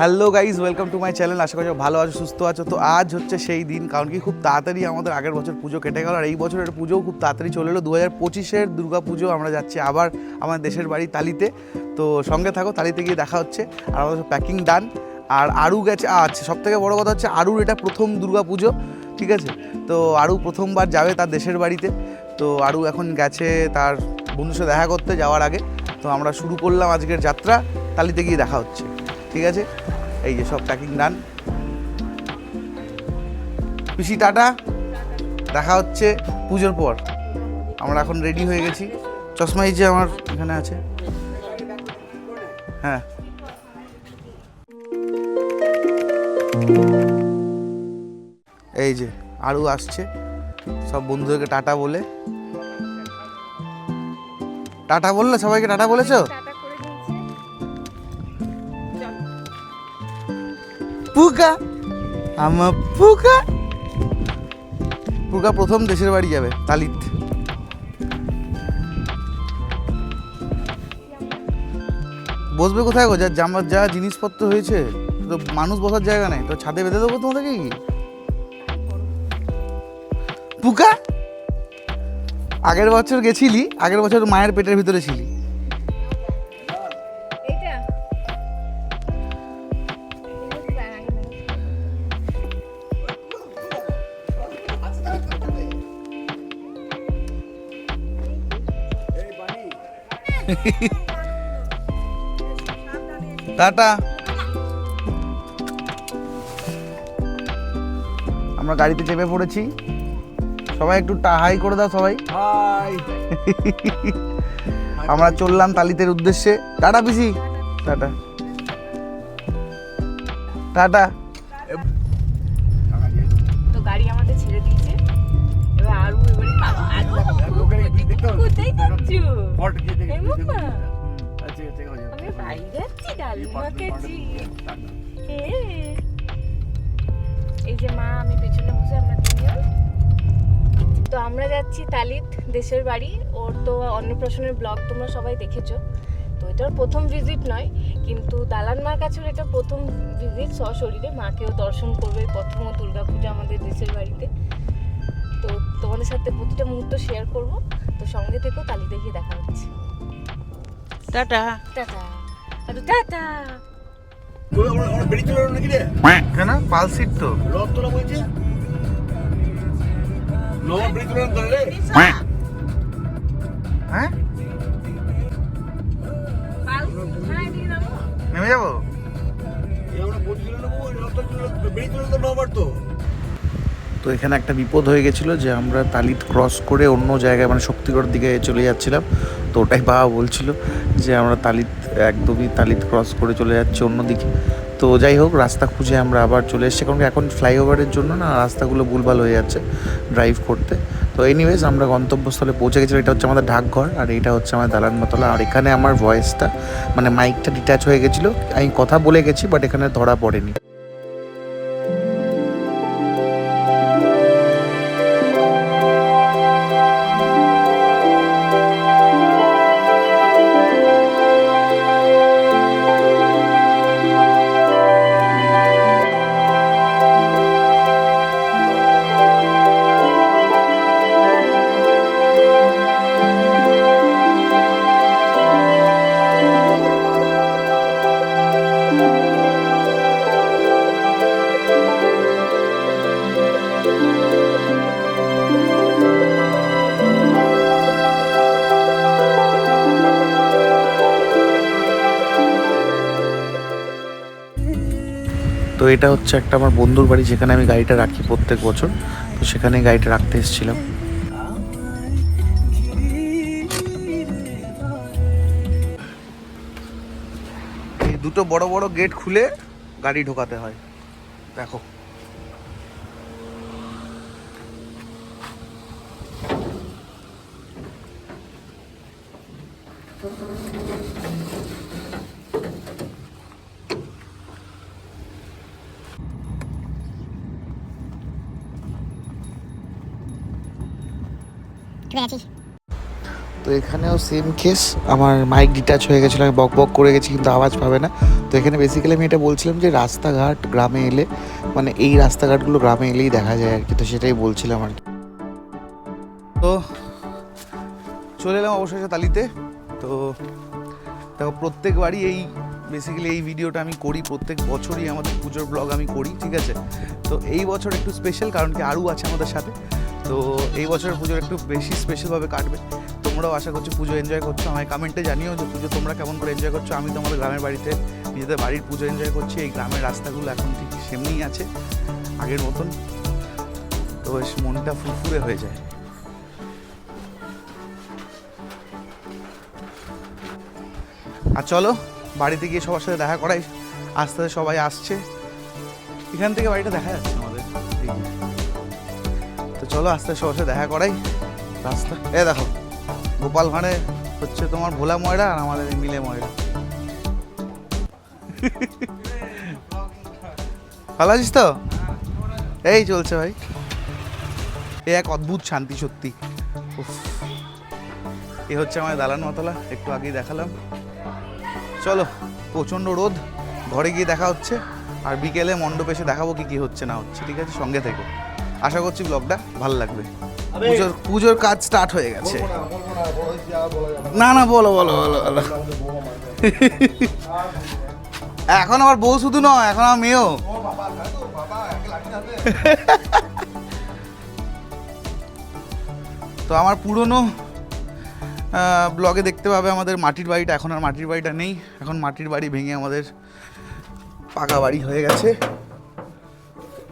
Hello guys welcome to my channel. আশা করি সবাই ভালো আছো, সুস্থ আছো। তো আজ হচ্ছে সেই দিন, কারণ কি খুব তাড়াতাড়ি আমাদের আগের বছর পুজো কেটে গেল, আর এই বছরের পুজোও খুব তাড়াতাড়ি চলে এলো। দু হাজার পঁচিশের দুর্গা পুজো আমরা যাচ্ছি আবার আমার দেশের বাড়ি তালিতে। তো সঙ্গে থাকো, তালিতে গিয়ে দেখা হচ্ছে, আর আমাদের প্যাকিং ডান আর আরু গেছে আচ্ছা সব থেকে বড়ো কথা হচ্ছে আরুর এটা প্রথম দুর্গা পুজো, ঠিক আছে? তো আরু প্রথমবার যাবে তার দেশের বাড়িতে। তো আরু এখন গেছে তার বন্ধুর সাথে দেখা করতে যাওয়ার আগে। তো আমরা শুরু করলাম আজকের যাত্রা, তালিতে গিয়ে দেখা হচ্ছে, ঠিক আছে? এই যে সব প্যাকিং ডান পিসি টাটা। দেখা হচ্ছে পুজোর পর। আমরা এখন রেডি হয়ে গেছি। চশমা এই যে আমার এখানে আছে। হ্যাঁ। এই যে আরও আসছে। সব বন্ধুদেরকে টাটা বলে। টাটা বললে? সবাইকে টাটা বলেছ? পুকা আমার পুকা পুকা প্রথম দেশের বাড়ি যাবে, তালিত। বসবে কোথায় গো? যা জামার যা জিনিসপত্র হয়েছে, তো মানুষ বসার জায়গা নেই, তো ছাদে বেঁধে দেবো তোমাদেরকে কি? পুকা আগের বছর গেছিলি? আগের বছর মায়ের পেটের ভিতরে ছিলি। টাটা। আমরা গাড়িতে চেপে পড়েছি। সবাই একটু হাই করে দাও সবাই। আমরা চললাম তালিতের উদ্দেশ্যে। টাটা পিসি। টাটা। টাটা। দেখে এই আচ্ছা ঠিক আমি বাইরে যাচ্ছি ডালমা খেয়েছি। এই যে মা আমি পেছনে বসে আমরা তিনজন। তো আমরা যাচ্ছি তালিত দেশের বাড়ি। ওর তো অন্নপ্রাশনের ব্লগ তোমরা সবাই দেখেছ। তো এটার প্রথম ভিজিট নয় কিন্তু দালান মার কাছে এটা প্রথম ভিজিট সশরীরে মাকেও দর্শন করবে প্রথম দুর্গা পূজা আমাদের দেশের বাড়িতে। তো তোমাদের সাথে প্রতিটা মুহূর্ত শেয়ার করব। সঙ্গে থেকেও তালি দেখিয়ে দেখা হচ্ছে। টাটা। টাটা। আর টাটা। ওরা ওরা ওরা বেরিয়ে চলে এলো নাকি রে? কেন পালসিট তো। বলছে হ্যাঁ। হ্যাঁ? নেমে যাব? এই আমরা বলছি চলে নেব রথ চলে বেরিয়ে চলে তো নবার তো। তো এখানে একটা বিপদ হয়ে গেছিল যে আমরা তালিত ক্রস করে অন্য জায়গায় মানে শক্তিগড় দিকে চলে যাচ্ছিলাম। তো ওটাই বাবা বলছিল যে আমরা তালিত, একদমই তালিত ক্রস করে চলে যাচ্ছি অন্যদিকে তো যাই হোক, রাস্তা খুঁজে আমরা আবার চলে এসেছি। কারণ এখন ফ্লাইওভারের জন্য না রাস্তাগুলো ভুলভাল হয়ে যাচ্ছে ড্রাইভ করতে। তো এনিওয়েজ আমরা গন্তব্যস্থলে পৌঁছে গেছিলাম। এটা হচ্ছে আমাদের ডাকঘর আর এটা হচ্ছে আমাদের দালান মতলা আর এখানে আমার ভয়েসটা মানে মাইকটা ডিট্যাচ হয়ে গেছিল। আমি কথা বলে গেছি বাট এখানে ধরা পড়েনি। এটা হচ্ছে একটা আমার বন্ধুর বাড়ি যেখানে আমি গাড়িটা রাখি প্রত্যেক বছর। তো সেখানে গাড়িটা রাখতে এসেছিলাম। দুটো বড় বড় গেট খুলে গাড়ি ঢোকাতে হয়। দেখো। Thank you. তো এখানেও সেম কেস আমার মাইক ডিটাচ হয়ে গেছিল আমি বক বক করে গেছি কিন্তু আওয়াজ পাবে না। তো এখানে বেসিক্যালি আমি এটা বলছিলাম যে রাস্তাঘাট গ্রামে এলে মানে এই রাস্তাঘাটগুলো গ্রামে এলেই দেখা যায় আর কি তো সেটাই বলছিলাম আর কি। তো চলে এলাম অবশেষে তালিতে। তো দেখো প্রত্যেকবারই এই বেসিক্যালি এই ভিডিওটা আমি করি প্রত্যেক বছরই আমাদের পুজোর ব্লগ আমি করি ঠিক আছে? তো এই বছর একটু স্পেশাল কারণ কি আরও আছে আমাদের সাথে। তো এই বছরের পুজোর একটু বেশি স্পেশালভাবে কাটবে। তোমরাও আশা করছ পুজো এনজয় করছ। আমায় কমেন্টে জানিও যে পুজো তোমরা কেমন করে এনজয় করছ। আমি তোমাদের গ্রামের বাড়িতে, নিজেদের বাড়ির পুজো এনজয় করছি। এই গ্রামের রাস্তাগুলো এখন ঠিক সেমনিই আছে, আগের মতন। তো বেশ মনটা ফুরফুরে হয়ে যায়। আর চলো, বাড়িতে গিয়ে সবার সাথে দেখা করাই। আস্তে আস্তে সবাই আসছে। এখান থেকে বাড়িটা দেখা যাচ্ছে। চলো আস্তে সবার দেখা করাই। রাস্তা। এ দেখো, গোপাল ভাঁড়ে হচ্ছে তোমার ভোলা ময়রা আর আমাদের মিলে ময়রা। ভালো আছিস তো? এই চলছে ভাই। এ এক অদ্ভুত শান্তি সত্যি। এ হচ্ছে আমার দালান মতলা, একটু আগেই দেখালাম। চলো, প্রচণ্ড রোদ, ঘরে গিয়ে দেখা হচ্ছে। আর বিকেলে মণ্ডপে এসে দেখাবো কি কি হচ্ছে না হচ্ছে, ঠিক আছে? সঙ্গে থেকে। আশা করছি ব্লগটা ভালো লাগবে। পুজোর পুজোর কাজ স্টার্ট হয়ে গেছে। না না বলো বলো বলো বলো। এখন আমার বউ শুধু নয় এখন আমার মেয়েও। তো আমার পুরনো ব্লগে দেখতে পাবে আমাদের মাটির বাড়িটা। এখন আর মাটির বাড়িটা নেই। এখন মাটির বাড়ি ভেঙে আমাদের পাকা বাড়ি হয়ে গেছে।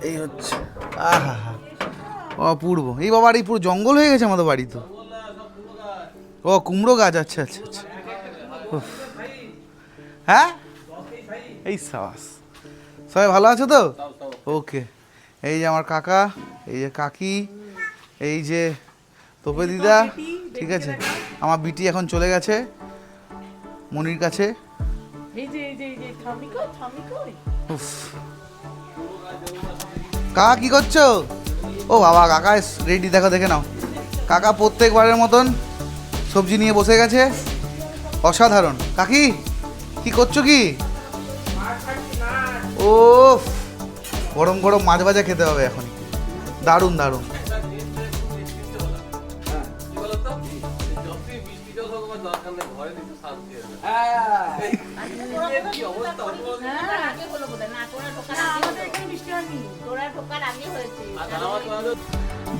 এই হচ্ছে আহা অপূর্ব। এই বাবার এই পুরো জঙ্গল হয়ে গেছে আমাদের বাড়ি তো। ও কুমড়ো গাছ আচ্ছা আচ্ছা আচ্ছা। হ্যাঁ? এই সাবাস। সবাই ভালো আছো তো? ওকে। এই যে আমার কাকা এই যে কাকি এই যে তোপে দিদা ঠিক আছে? আমার বিটি এখন চলে গেছে মনির কাছে। এই যে এই যে এই যে কাকা, কি করছ? ও বাবা, কাকা রেডি, দেখো, দেখে নাও। কাকা প্রত্যেকবারের মতন সবজি নিয়ে বসে গেছে। অসাধারণ। কাকি, কি করছ কি? ও গরম গরম মাছ ভাজা খেতে হবে এখন। দারুণ দারুণ।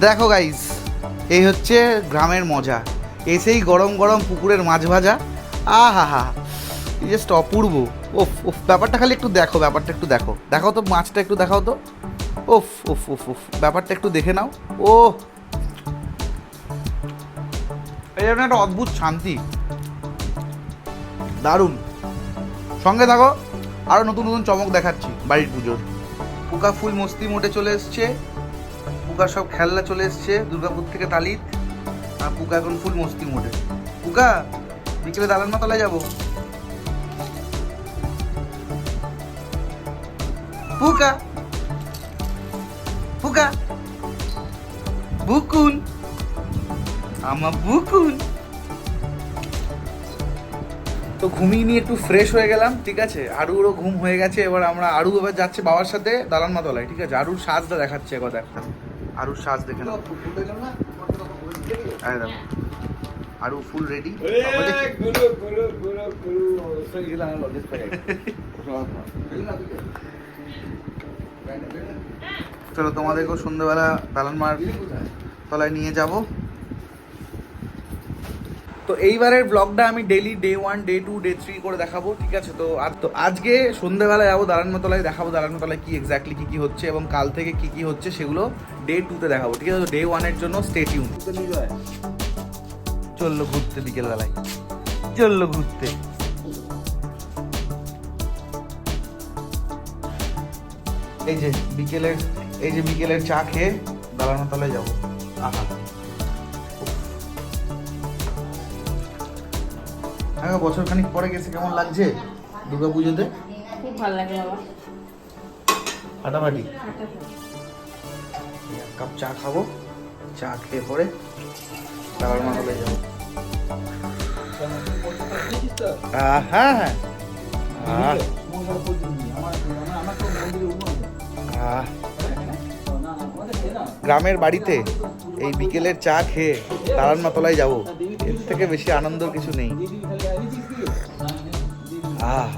দেখো গাইস এই হচ্ছে গ্রামের মজা। এসেই গরম গরম পুকুরের মাছ ভাজা। আহা হা জাস্ট অপূর্ব। ওফ ওফ ব্যাপারটা খালি একটু দেখো, ব্যাপারটা একটু দেখো। দেখো তো মাছটা একটু দেখাও তো। ওফ ওফ ওফ ওফ ব্যাপারটা একটু দেখে নাও। ও এই একটা অদ্ভুত শান্তি। দারুণ। সঙ্গে থাকো আরও নতুন নতুন চমক দেখাচ্ছি বাড়ির পুজোর। পোকা ফুল মস্তি মোটে চলে এসছে, পুকা সব খেলনা চলে এসছে, দুর্গাপুর থেকে তালিত, আর পুকা এখন ফুল মস্তি মোড়ে পুকা, বিকেলে দালান তলায় যাব। পুকা পুকা বুকুন আমার বুকুন তো ঘুমিয়ে নিয়ে একটু ফ্রেশ হয়ে গেলাম, ঠিক আছে? আরুরও ঘুম হয়ে গেছে, এবার আমরা আরু এবার যাচ্ছে বাবার সাথে দালান মাতলায় ঠিক আছে? আরুর সাজটা দেখাচ্ছে একবার একটা আরুর সাজ দেখো আরু ফুল রেডি চলো তোমাদেরকেও সন্ধ্যেবেলা দালান মার তলায় নিয়ে যাব। তো এইবারের ব্লগটা আমি daily day one day two day three করে দেখাবো ঠিক আছে? তো আর তো আজকে সন্ধ্যেবেলায় যাব দালানতলায় দেখাবো দালানতলায় কি এক্স্যাক্টলি কী কী হচ্ছে এবং কাল থেকে কি কি হচ্ছে সেগুলো ডে টুতে দেখাবো ঠিক আছে? তো ডে ওয়ানের জন্য স্টে টিউন চলল ঘুরতে বিকেলবেলায়। চলল ঘুরতে। এই যে বিকেলের এই যে বিকেলের চা খেয়ে দালানতলায় যাব। আহা। হ্যাঁ বছর খানিক পরে গেছে কেমন লাগছে দুর্গা পুজোতে খুব ভালো লাগে বাবা। ফাটাফাটি এক কাপ চা খাব চা খেয়ে পরে তারপর মাথায় যাব। আহ, হ্যাঁ হ্যাঁ। গ্রামের বাড়িতে এই বিকেলের চা খেয়ে তারান্না তলায় যাব এর থেকে বেশি আনন্দ কিছু নেই। আহ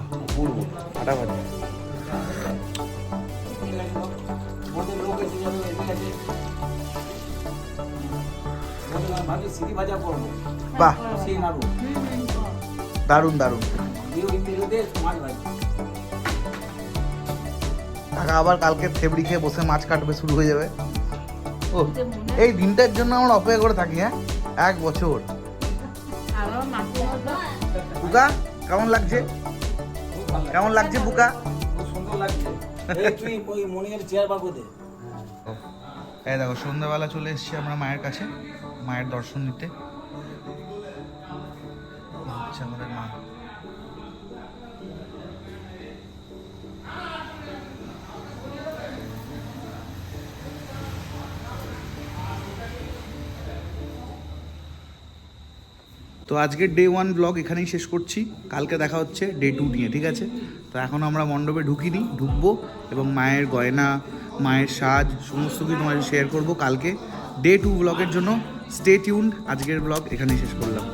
ভাজা করব বাহ। দারুণ দারুণ। কাকা আবার কালকে থেবড়ি খেয়ে বসে মাছ কাটবে শুরু হয়ে যাবে। ও এই দিনটার জন্য আমরা অপেক্ষা করে থাকি হ্যাঁ? এক বছর। কেমন লাগছে। কেমন লাগছে বুকা? সুন্দর লাগছে। তুই ওই চেয়ার দে এই দেখো সন্ধ্যাবেলা চলে এসেছি আমরা মায়ের কাছে মায়ের দর্শন নিতে। আচ্ছা হচ্ছে আমাদের মা। তো আজকের ডে ওয়ান ব্লগ এখানেই শেষ করছি। কালকে দেখা হচ্ছে ডে টু নিয়ে, ঠিক আছে? তো এখন আমরা মণ্ডপে ঢুকিনি, ঢুকবো এবং মায়ের গয়না, মায়ের সাজ, সমস্ত কিছু তোমাদের শেয়ার করব কালকে। ডে টু ব্লগের জন্য স্টে টিউন আজকের ব্লগ এখানেই শেষ করলাম।